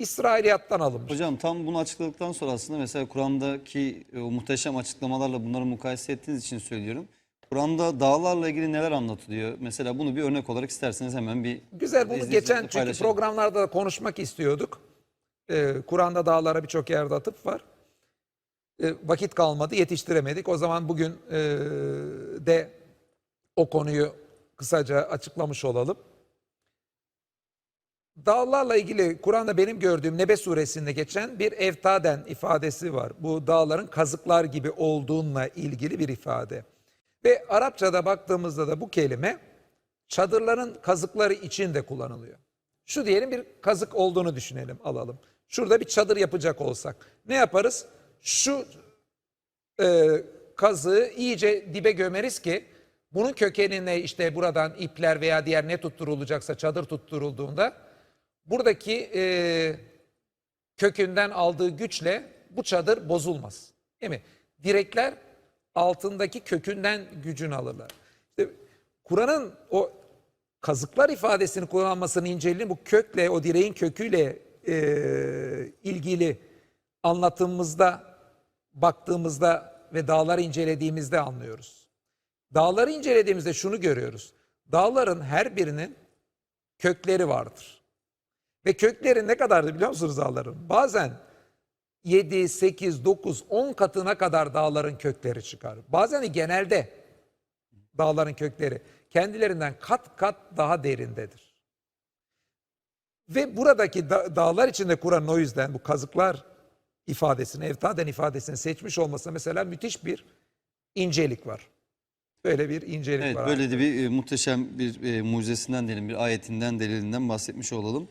İsrailiyattan alınmış. Hocam tam bunu açıkladıktan sonra aslında mesela Kur'an'daki e, o muhteşem açıklamalarla bunları mukayese ettiğiniz için söylüyorum. Kur'an'da dağlarla ilgili neler anlatılıyor? Mesela bunu bir örnek olarak isterseniz hemen bir Güzel bunu geçen çünkü programlarda da konuşmak istiyorduk. Ee, Kur'an'da dağlara birçok yerde atıf var. Ee, vakit kalmadı yetiştiremedik. O zaman bugün e, de o konuyu kısaca açıklamış olalım. Dağlarla ilgili Kur'an'da benim gördüğüm Nebe suresinde geçen bir evtaden ifadesi var. Bu dağların kazıklar gibi olduğunla ilgili bir ifade. Ve Arapçada baktığımızda da bu kelime çadırların kazıkları için de kullanılıyor. Şu diyelim bir kazık olduğunu düşünelim, alalım. Şurada bir çadır yapacak olsak ne yaparız? Şu e, kazığı iyice dibe gömeriz ki bunun kökenine işte buradan ipler veya diğer ne tutturulacaksa çadır tutturulduğunda buradaki e, kökünden aldığı güçle bu çadır bozulmaz. Değil mi? Direkler altındaki kökünden gücünü alırlar. İşte Kur'an'ın o kazıklar ifadesini kullanmasının inceliğini bu kökle, o direğin köküyle e, ilgili anlatımımızda, baktığımızda ve dağları incelediğimizde anlıyoruz. Dağları incelediğimizde şunu görüyoruz. Dağların her birinin kökleri vardır. Ve kökleri ne kadardı biliyor musunuz dağların? Bazen 7, 8, 9, 10 katına kadar dağların kökleri çıkar. Bazen de genelde dağların kökleri kendilerinden kat kat daha derindedir. Ve buradaki da- dağlar içinde Kur'an'ın o yüzden bu kazıklar ifadesini, evtaden ifadesini seçmiş olması mesela müthiş bir incelik var. Böyle bir incelik Evet var. böyle de bir e, muhteşem bir e, mucizesinden diyelim bir ayetinden delilinden bahsetmiş olalım.